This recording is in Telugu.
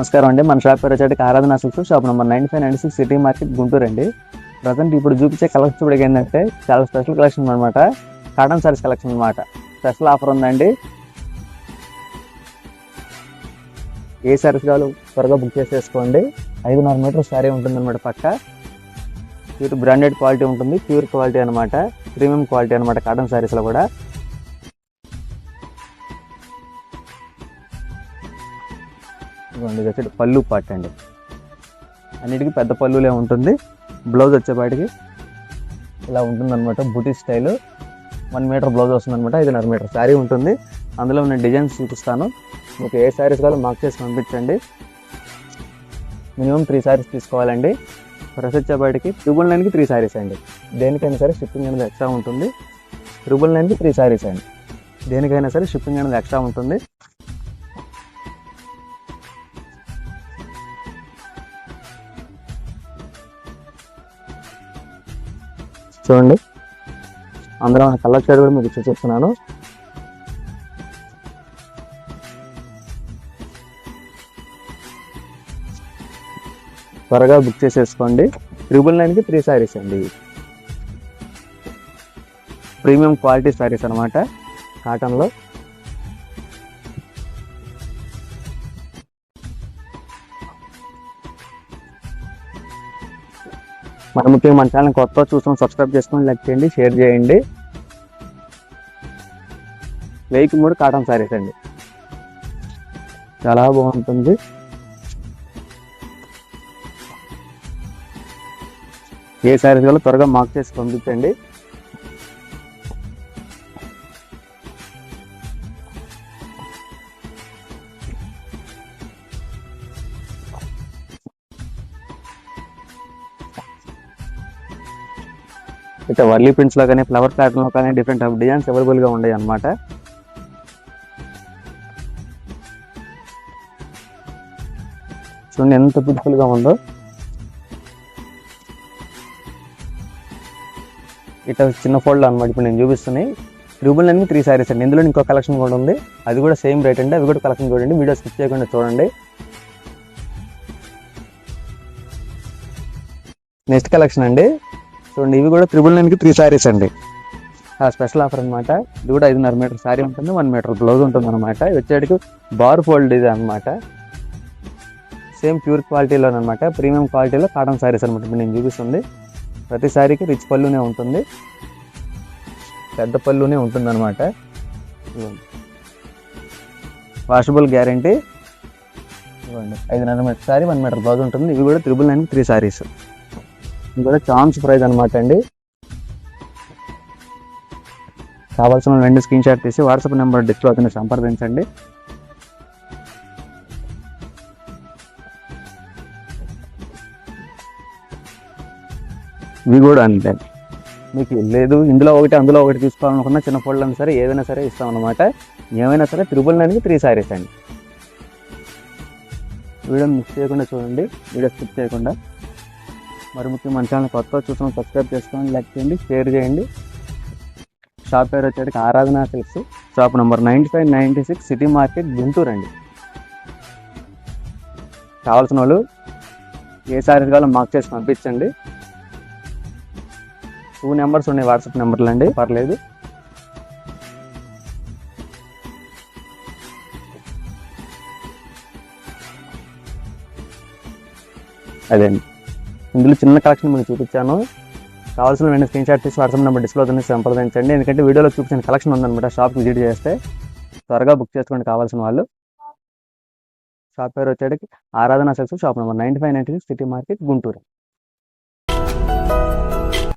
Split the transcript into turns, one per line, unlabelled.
నమస్కారం అండి. మన షాప్ పేరు వచ్చేటికి ఆరాధన అసలు shop number nine five nine six city market Guntur అండి. ప్రజెంట్ ఇప్పుడు చూపించే కలెక్షన్ ఇప్పుడు ఏంటంటే చాలా స్పెషల్ కలెక్షన్ అనమాట కాటన్ సారీస్ కలెక్షన్ అనమాట స్పెషల్ ఆఫర్ ఉందండి. ఏ సారీస్ కావాలి త్వరగా బుక్ చేసేసుకోండి. ఐదున్నర మీటర్ శారీ ఉంటుంది అనమాట పక్క. ప్యూర్ బ్రాండెడ్ క్వాలిటీ ఉంటుంది. ప్యూర్ క్వాలిటీ అనమాట ప్రీమియం క్వాలిటీ అనమాట కాటన్ సారీస్లో కూడా. ఇదిగోండి ఇది వచ్చేటి పళ్ళు పార్ట్ అండి. అన్నిటికీ పెద్ద పళ్ళులే ఉంటుంది. బ్లౌజ్ వచ్చేపాటికి ఇలా ఉంటుంది అనమాట బుటీ స్టైల్. వన్ మీటర్ బ్లౌజ్ వస్తుంది అనమాట ఐదున్నర మీటర్ శారీ ఉంటుంది. అందులో నేను డిజైన్స్ చూపిస్తాను. మీకు ఏ శారీస్ కావాలో మార్క్ చేసి పంపించండి. మినిమం త్రీ శారీస్ తీసుకోవాలండి. ప్రెస్ వచ్చేపాటికి ట్రిబుల్ నైన్కి త్రీ శారీస్ అండి. దేనికైనా సరే షిప్పింగ్ అనేది ఎక్స్ట్రా ఉంటుంది. ట్రిబుల్ నైన్కి త్రీ శారీస్ అండి. దేనికైనా సరే షిప్పింగ్ అనేది ఎక్స్ట్రా ఉంటుంది. చూడండి. అందులో మన కలర్ షేడ్ కూడా మీకు చూపిస్తున్నాను. త్వరగా బుక్ చేసేసుకోండి. ట్రిపుల్ నైన్కి త్రీ శారీస్ అండి. ప్రీమియం క్వాలిటీ శారీస్ అనమాట కాటన్లో మరి ముఖ్యంగా మన ఛానల్ కొత్త చూసుకొని సబ్స్క్రైబ్ చేసుకొని లైక్ చేయండి షేర్ చేయండి. వెయ్యికి మూడు కాటన్ శారీస్ అండి. చాలా బాగుంటుంది. ఏ శారీస్ కూడా త్వరగా మార్క్ చేసి పంపించండి. ఇట్లా వర్లీ ప్రింట్స్లో కానీ ఫ్లవర్ ప్యాటర్న్లో కానీ డిఫరెంట్ డిజైన్స్ అవైలబుల్గా ఉన్నాయి అన్నమాట. చూడండి ఎంత బ్యూటిఫుల్గా ఉందో. ఇట్లా చిన్న ఫోల్డ్ అనమాట ఇప్పుడు నేను చూపిస్తున్నాయి ట్రిబుల్ అన్ని త్రీ సారీస్ అండి. ఇందులో ఇంకో కలెక్షన్ కూడా ఉంది. అది కూడా సేమ్ రేట్ అండి. అవి కూడా కలెక్షన్ చూడండి. వీడియో స్కిప్ చేయకుండా చూడండి. నెక్స్ట్ కలెక్షన్ అండి. చూడండి ఇవి కూడా త్రిబుల్ నైన్కి త్రీ శారీస్ అండి. స్పెషల్ ఆఫర్ అనమాట ఇది కూడా ఐదున్నర మీటర్ శారీ ఉంటుంది వన్ మీటర్ బ్లౌజ్ ఉంటుంది అనమాట ఇది వచ్చేటికి బార్ ఫోల్డ్ ఇది అనమాట సేమ్ ప్యూర్ క్వాలిటీలో అనమాట ప్రీమియం క్వాలిటీలో కాటన్ శారీస్ అనమాట ఇప్పుడు నేను చూపిస్తుంది. ప్రతి శారీకి రిచ్ పళ్ళునే ఉంటుంది. పెద్ద పళ్ళునే ఉంటుంది అనమాట వాషబుల్ గ్యారంటీ ఇవ్వండి ఐదున్నర metre saree one metre blouse ఉంటుంది. ఇవి కూడా త్రిబుల్ నైన్ త్రీ శారీస్ కూడా ఛాన్స్ ప్రైజ్ అనమాట అండి. కావాల్సిన రెండు స్క్రీన్ షాట్ తీసి వాట్సాప్ నెంబర్ డిస్ప్లే అతను సంప్రదించండి. ఇవి కూడా అంతే. మీకు లేదు ఇందులో ఒకటి అందులో ఒకటి తీసుకోవాలనుకున్న చిన్న ఫోల్డ్లను సరే ఏదైనా సరే ఇస్తాం అనమాట ఏమైనా సరే త్రిబుల్ నైన్కి త్రీ సారీస్ అండి. వీడియో మిస్ చేయకుండా చూడండి. వీడియో స్కిప్ చేయకుండా. మరి ముఖ్యం మన ఛానల్ కొత్త చూసిన సబ్స్క్రైబ్ చేసుకోండి లైక్ చేయండి షేర్ చేయండి. షాప్ పేరు వచ్చేటికి Aradhana silks. Shop number ninety five ninety six city market Guntur అండి. కావాల్సిన వాళ్ళు ఏ సారీస్ కావాలో మార్క్ చేసి పంపించండి. టూ నెంబర్స్ ఉన్నాయి వాట్సాప్ నెంబర్లు అండి పర్లేదు. అదే అండి. ఇందులో చిన్న కలెక్షన్ మీకు చూపించాను. కావాల్సిన వెంటనే స్క్రీన్ షాట్ తీసి వాట్సాప్ నెంబర్ డిస్ప్లే అవుతుంది సంప్రదించండి. ఎందుకంటే వీడియోలో చూపించిన కలెక్షన్ ఉందన్నమాట షాప్ విజిట్ చేస్తే. త్వరగా బుక్ చేసుకోండి కావాల్సిన వాళ్ళు. షాప్ పేరు వచ్చేటికి Aradhana silks shop number ninety five ninety city market Guntur.